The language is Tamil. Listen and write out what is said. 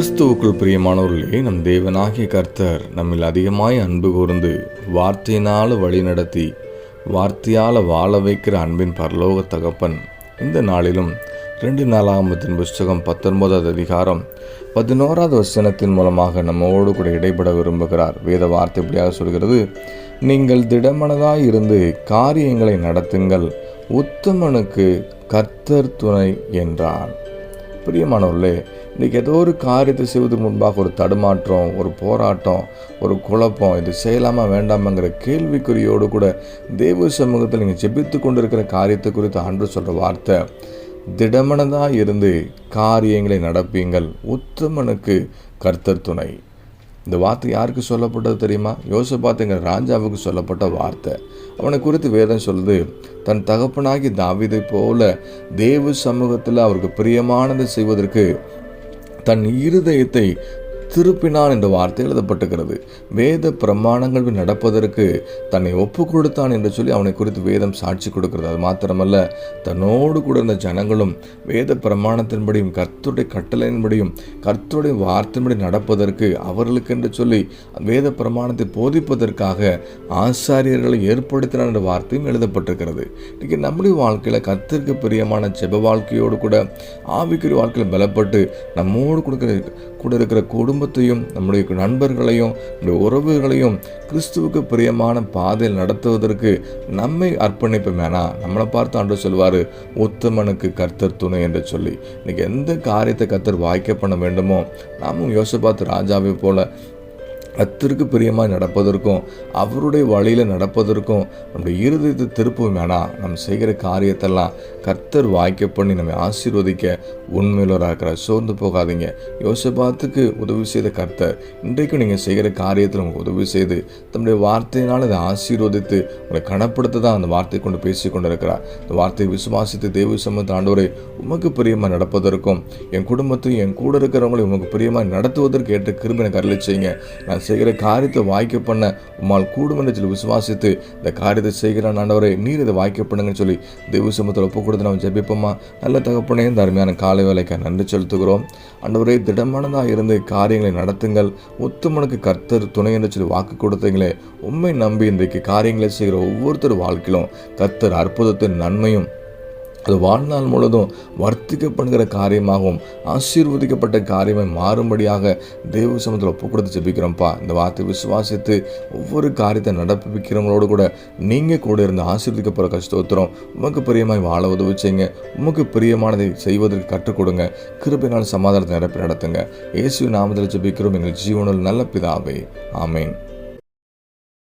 கிறிஸ்துவுக்குள் பிரியமானவர்களே நம் தேவனாகிய கர்த்தர் நம்மில் அதிகமாய் அன்பு கூர்ந்து வார்த்தையினால் வழிநடத்தி வார்த்தையால் வாழ வைக்கிற அன்பின் பரலோக தகப்பன் இந்த நாளிலும் ரெண்டு நாளாகமத்தின் புஸ்தகம் பத்தொன்பதாவது அதிகாரம் பதினோராவது வசனத்தின் மூலமாக நம்மோடு கூட இடைபட விரும்புகிறார். வேத வார்த்தை இப்படியாக சொல்கிறது? நீங்கள் திடமனதாய் இருந்து காரியங்களை நடத்துங்கள் உத்தமனுக்கு கர்த்தர் துணை என்றான். பிரியமானவர்களே இன்றைக்கி ஏதோ ஒரு காரியத்தை செய்வதற்கு முன்பாக ஒரு தடுமாற்றம் ஒரு போராட்டம் ஒரு குழப்பம் இது செய்யலாமா வேண்டாமாங்கிற கேள்விக்குறியோடு கூட தேவ சமூகத்தில் நீங்கள் ஜெபித்து கொண்டிருக்கிற காரியத்தை குறித்து ஆண்டு சொல்கிற வார்த்தை திடமனதாக இருந்து காரியங்களை நடப்பீங்கள் உத்தமனுக்கு கர்த்தர் துணை. இந்த வார்த்தை யாருக்கு சொல்லப்பட்டது தெரியுமா? யோசபாத்துங்கிற ராஜாவுக்கு சொல்லப்பட்ட வார்த்தை. அவனை குறித்து வேதம் சொல்லுது தன் தகப்பனாகி தாவிதை போல தேவ சமூகத்தில் அவருக்கு பிரியமானதை செய்வதற்கு தன் இருதயத்தை திருப்பினான் என்ற வார்த்தை எழுதப்பட்டுகிறது வேத பிரமாணங்கள் நடப்பதற்கு தன்னை ஒப்பு கொடுத்தான் என்று சொல்லி அவனை குறித்து வேதம் சாட்சி கொடுக்கிறது. அது மாத்திரமல்ல தன்னோடு கூட இருந்த ஜனங்களும் வேத பிரமாணத்தின்படியும் கர்த்தருடைய கட்டளையின்படியும் கர்த்தருடைய வார்த்தையின்படி நடப்பதற்கு அவர்களுக்கு என்று சொல்லி வேத பிரமாணத்தை போதிப்பதற்காக ஆசாரியர்களை ஏற்படுத்தினான் என்ற வார்த்தையும் எழுதப்பட்டிருக்கிறது. இன்றைக்கி நம்முடைய வாழ்க்கையில் கர்த்தருக்கு பிரியமான ஜெப வாழ்க்கையோடு கூட ஆவிக்குரிய வாழ்க்கையில் பலப்பட்டு நம்மோடு கொடுக்கிற கூட இருக்கிற குடும்பத்தையும் நம்முடைய நண்பர்களையும் நம்முடைய உறவுகளையும் கிறிஸ்துவுக்கு பிரியமான பாதையில் நடத்துவதற்கு நம்மை அர்ப்பணிப்போம் வேணா நம்மளை பார்த்து ஆண்டு சொல்வார் உத்தமனுக்கு கர்த்தர் துணை என்று சொல்லி. இன்னைக்கு எந்த காரியத்தை கர்த்தர் வாய்க்க பண்ண வேண்டுமோ நாமும் யோசிப்பாத்து ராஜாவை போல கத்திற்கு பிரியமாக நடப்பதற்கும் அவருடைய வழியில் நடப்பதற்கும் நம்முடைய இருதயத்தை திருப்பும் வேணாம் நம்ம செய்கிற காரியத்தெல்லாம் கர்த்தர் வாய்க்க பண்ணி நம்மை ஆசீர்வதிக்க உண்மையிலராக இருக்கிறார் சோர்ந்து போகாதீங்க. யோசபாத்துக்கு உதவி செய்த கர்த்தர் இன்றைக்கும் நீங்கள் செய்கிற காரியத்தில் உங்களுக்கு உதவி செய்து தம்முடைய வார்த்தையினால் அதை ஆசீர்வதித்து உங்களை கனப்படுத்த தான் அந்த வார்த்தை கொண்டு பேசி கொண்டு இருக்கிறார் இந்த வார்த்தையை விசுவாசித்து தேவ சமத்து ஆண்டவரை உமக்கு பிரியமாக நடப்பதற்கும் என் குடும்பத்தையும் என் கூட இருக்கிறவங்களை உமக்கு பிரியமாக நடத்துவதற்கு ஏற்ற கிருமி எனக்கு அருளி செய்யுங்க. நான் செய்கிற காரியத்தை வாய்க்க பண்ண உம்மால் கூடும் என்று சொல்லி விசுவாசித்து இந்த காரியத்தை செய்கிற ஆண்டவரை நீர் இதை வாய்க்க பண்ணுங்கன்னு சொல்லி தெய்வ சமத்தில் ஒப்பு கொடுத்து நம்ம ஜெபிப்போமா? நல்ல தகப்பனே இந்த அருமையான காலை வேலைக்கு நன்றி செலுத்துகிறோம். ஆண்டவரே திடமானதாக இருந்து காரியங்களை நடத்துங்கள். ஒத்துமனுக்கு கர்த்தர் துணை என்று சொல்லி வாக்கு கொடுத்தீங்களே உண்மை நம்பி இன்றைக்கு காரியங்களை செய்கிற ஒவ்வொருத்தர் வாழ்க்கையிலும் கர்த்தர் அற்புதத்தின் நன்மையும் அது வாழ்நாள் முழுவதும் வர்த்திக்கப்படுகிற காரியமாகவும் ஆசீர்வதிக்கப்பட்ட காரியமாய் மாறும்படியாக தெய்வ சமத்தில் ஒப்பு கொடுத்து ஜெபிக்கிறோம்ப்பா. இந்த வார்த்தை விசுவாசித்து ஒவ்வொரு காரியத்தை நடப்பிக்கிறவங்களோடு கூட நீங்கள் கூட இருந்து ஆசீர்வதிக்கப்படுற கஷ்டோத்திரம் உமக்கு பிரியமாய் வாழ உதவி செய்யுங்க. உமக்கு பிரியமானதை செய்வதற்கு கற்றுக் கொடுங்க. கிருபினால் சமாதானத்தை நிரப்பி நடத்துங்க. இயேசு நாமத்தில் ஜெபிக்கிறோம். எங்கள் ஜீவனில் நல்ல பிதாவே. ஆமேன்.